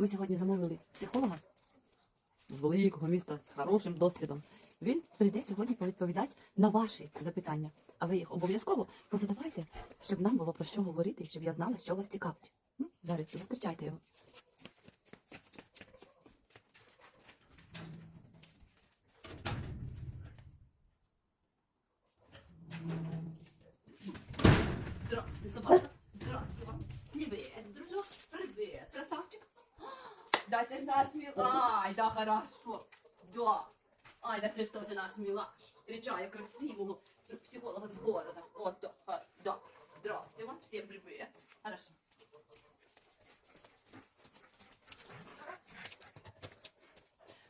Ми сьогодні замовили психолога з великого міста з хорошим досвідом. Він прийде сьогодні повідповідати на ваші запитання, а ви їх обов'язково позадавайте, щоб нам було про що говорити, і щоб я знала, що вас цікавить. Зараз зустрічайте його. Здравствуйте, собака. Здравствуйте вам. Привет, дружок. Привет, красавчик. Да, ты ж наш мил... Ай, да, хорошо. Да. Ай, да ты ж тоже наш милаш. Встречаю красивого психолога с города. Вот, да, да. Здравствуйте вам, всем привет. Хорошо.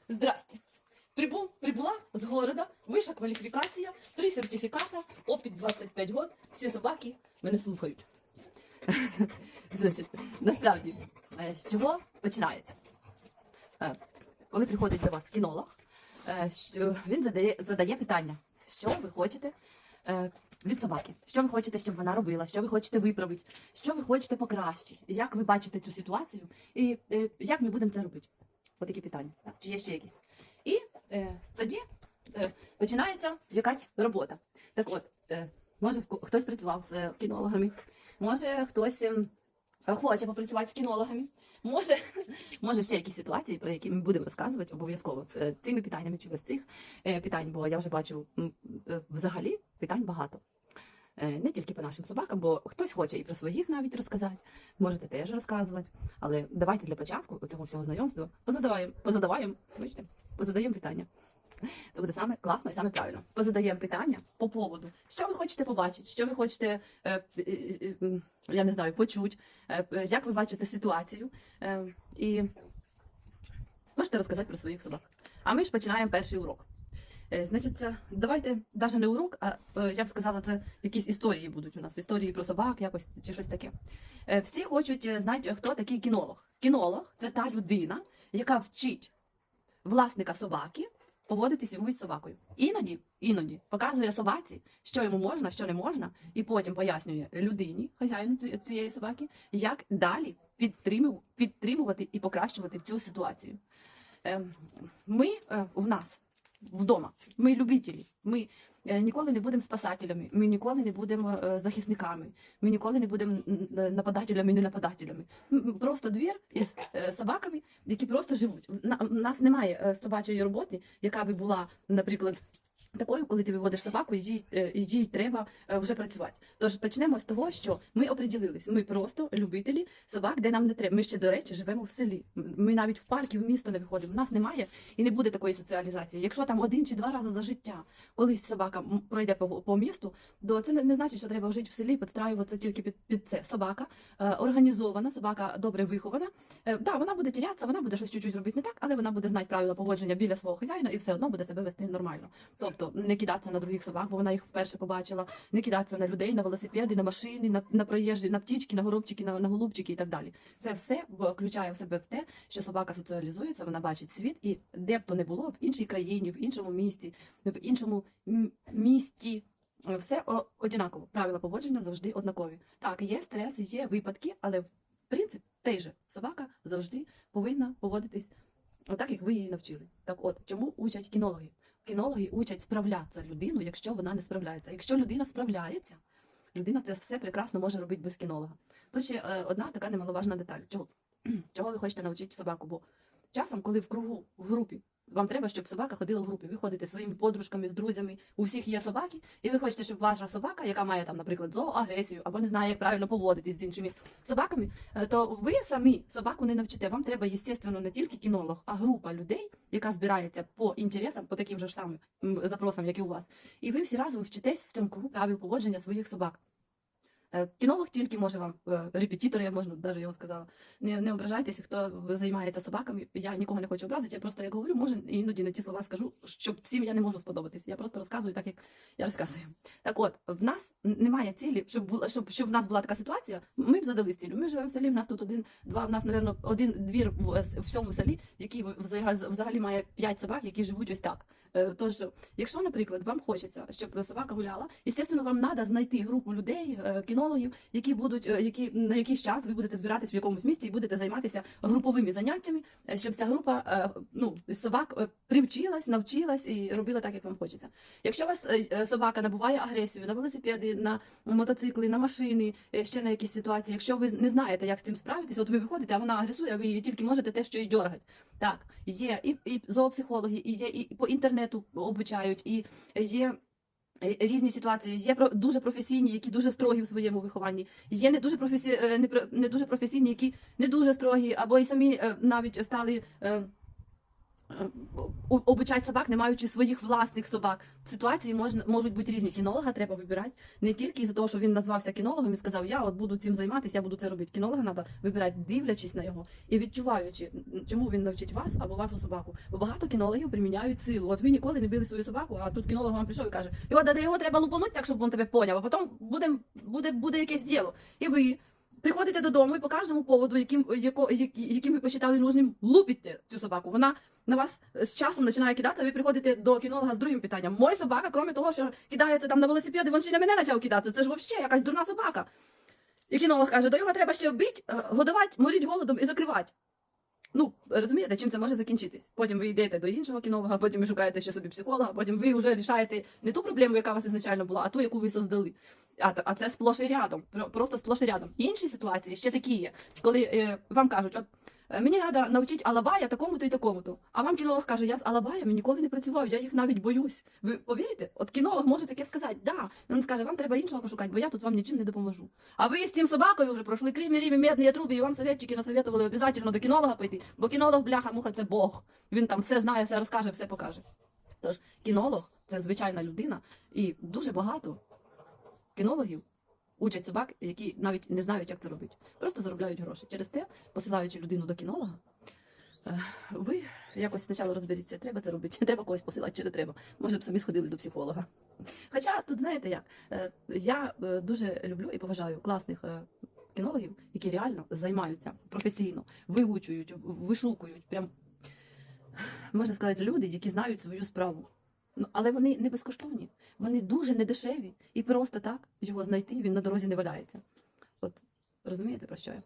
Здрасте. Прибув, прибула з города, вища кваліфікація, три сертифіката, опит 25 год, всі собаки мене слухають. Значить, насправді, е, з чого починається? Е, Коли приходить до вас кінолог, е, він задає, задає питання, що ви хочете е, від собаки, що ви хочете, щоб вона робила, що ви хочете виправити, що ви хочете покращити, як ви бачите цю ситуацію, і як ми будемо це робити. Отакі питання. Так, чи є ще якісь? І е, тоді е, починається якась робота. Так от, е, може хтось працював з кінологами, може хтось ем, хоче попрацювати з кінологами, може, може ще якісь ситуації, про які ми будемо розказувати обов'язково з е, цими питаннями чи без цих е, питань, бо я вже бачу е, взагалі питань багато. Не тільки по нашим собакам, бо хтось хоче і про своїх навіть розказати, можете теж розказувати. Але давайте для початку цього всього знайомства позадаваємо, позадаваємо, бачите, позадаємо питання. Це буде саме класно і саме правильно. Позадаємо питання по поводу, що ви хочете побачити, що ви хочете, е, е, е, я не знаю, почути, як ви бачите ситуацію. І можете розказати про своїх собак. А ми ж починаємо перший урок. Значить, це давайте навіть не урок, а я б сказала, це якісь історії будуть у нас, історії про собак, якось чи щось таке. Всі хочуть знати, хто такий кінолог. Кінолог це та людина, яка вчить власника собаки поводитись йому із собакою. Іноді, іноді показує собаці, що йому можна, що не можна, і потім пояснює людині, хазяїну цієї собаки, як далі підтриму- підтримувати і покращувати цю ситуацію. Ем, Ми е, в нас вдома, ми любителі. Ми ніколи не будемо спасателями, ми ніколи не будемо е, захисниками, ми ніколи не будемо м, нападателями, не нападателями. Просто двір із е, собаками, які просто живуть. У нас немає е, собачої роботи, яка би була, наприклад. Такою, коли ти виводиш собаку, їй, е, їй треба е, вже працювати. Тож почнемо з того, що ми оприділились. Ми просто любителі собак, де нам не треба. Ми ще, до речі, живемо в селі. Ми навіть в парки, в місто не виходимо. У нас немає і не буде такої соціалізації. Якщо там один чи два рази за життя колись собака пройде по, по місту, то це не, не значить, що треба жити в селі, підстраюватися тільки під, під це. Собака е, організована, собака добре вихована. Е, да, вона буде тірятися, вона буде щось чуть-чуть робити не так, але вона буде знати правила поводження біля свого хазяїна і все одно буде себе вести нормально. Тобто не кидатися на других собак, бо вона їх вперше побачила, не кидатися на людей, на велосипеди, на машини, на, на проїжджі, на птічки, на горобчики, на, на голубчики і так далі. Це все включає в себе в те, що собака соціалізується, вона бачить світ, і де б то не було, в іншій країні, в іншому місті, в іншому місті. е, Все однаково. Правила поводження завжди однакові. Так, є стрес, є випадки, але в принцип той же собака завжди повинна поводитись отак, як ви її навчили. Так от, чому учать кінологи? Кінологи учать справлятися людину, якщо вона не справляється. Якщо людина справляється, людина це все прекрасно може робити без кінолога. Тут ще е, одна така немаловажна деталь. Чого? Чого ви хочете навчити собаку? Бо часом, коли в кругу, в групі, вам треба, щоб собака ходила в групі. Ви ходите своїми подружками, з друзями, у всіх є собаки, і ви хочете, щоб ваша собака, яка має там, наприклад, зооагресію або не знає, як правильно поводитись з іншими собаками, е, то ви самі собаку не навчите. Вам треба, естественно, не тільки кінолог, а група людей, яка збирається по інтересам, по таким же ж самим запросам, як і у вас. І ви всі разом вчитесь в цьому кругу правил поводження своїх собак. Е, Кінолог тільки може вам, е, репетитор, я можна навіть його сказала. Не, не ображайтеся, хто займається собаками. Я нікого не хочу образити. Я просто як говорю, може іноді не ті слова скажу, щоб всім я не можу сподобатись. Я просто розказую так, як я розказую. Так от, в нас немає цілі, щоб була, щоб, щоб в нас була така ситуація. Ми б задали цілю. Ми живемо в селі. В нас тут один, два. В нас, напевно, один двір в, в всьому селі, який взагалі, має п'ять собак, які живуть ось так. Е, Тож, якщо, наприклад, вам хочеться, щоб собака гуляла, естественно, вам треба знайти групу людей, е, кіно кінологів, які будуть, е, які на якийсь час ви будете збиратись в якомусь місці і будете займатися груповими заняттями, е, щоб ця група е, ну, собак привчилась, навчилась і робила так, як вам хочеться. Якщо у вас собака набуває агресію на велосипеди, на мотоцикли, на машини, ще на якісь ситуації, якщо ви не знаєте, як з цим справитися, от ви виходите, а вона агресує, а ви її тільки можете те, що її дьоргать. Так, є і, і зоопсихологи, і є і по інтернету обучають, і є. Е, Різні ситуації є дуже професійні, які дуже строгі в своєму вихованні. Є не дуже професі... е, не дуже професійні, які не дуже строгі, або і самі е, навіть стали е, обучати собак, не маючи своїх власних собак. Ситуації можна можуть бути різні. Кінолога треба вибирати не тільки із-за того, що він назвався кінологом і сказав, я от буду цим займатися, я буду це робити. Кінолога треба вибирати, дивлячись на його і відчуваючи, чому він навчить вас або вашу собаку. Бо багато кінологів приміняють силу. От ви ніколи не били свою собаку, а тут кінолог вам прийшов і каже: його да його треба лупануть так, щоб він тебе поняв, а потім буде, буде, буде якесь діло. І ви. Приходите додому і по кожному поводу, яким, яко, як- яким ви посчитали нужним, лупите цю собаку. Вона на вас з часом починає кидатися, ви приходите до кінолога з другим питанням. Мой собака, крім того, що кидається там на велосипеди, він ще на мене почав кидатися. Це ж взагалі якась дурна собака. І кінолог каже, до його треба ще вбити, е, годувати, моріть голодом і закривати. Ну, розумієте, чим це може закінчитись? Потім ви йдете до іншого кінолога, потім ви шукаєте ще собі психолога, потім ви вже рішаєте не ту проблему, яка у вас ізначально була, а ту, яку ви создали. А, це сплош і рядом, просто сплош і рядом. Інші ситуації ще такі є, коли е, вам кажуть, от е, мені треба навчити алабая такому-то і такому-то. А вам кінолог каже, я з алабаями ніколи не працював, я їх навіть боюсь. Ви повірите? От кінолог може таке сказати, да. Він скаже, вам треба іншого пошукати, бо я тут вам нічим не допоможу. А ви з цим собакою вже пройшли кримі, ріві, медні труби, і вам советчики насоветували обов'язково до кінолога пойти, бо кінолог, бляха, муха, це Бог. Він там все знає, все розкаже, все покаже. Тож кінолог це звичайна людина, і дуже багато кінологів учать собак, які навіть не знають, як це робити. Просто заробляють гроші. Через те, посилаючи людину до кінолога, е, ви якось спочатку розберіться, треба це робити, чи треба когось посилати, чи не треба. Може б самі сходили до психолога. Хоча тут знаєте як, е, я е, дуже люблю і поважаю класних кінологів, які реально займаються професійно, виучують, вишукують. Прям можна сказати, люди, які знають свою справу. Ну, але вони не безкоштовні, вони дуже недешеві. І просто так його знайти він на дорозі не валяється. От розумієте про що я?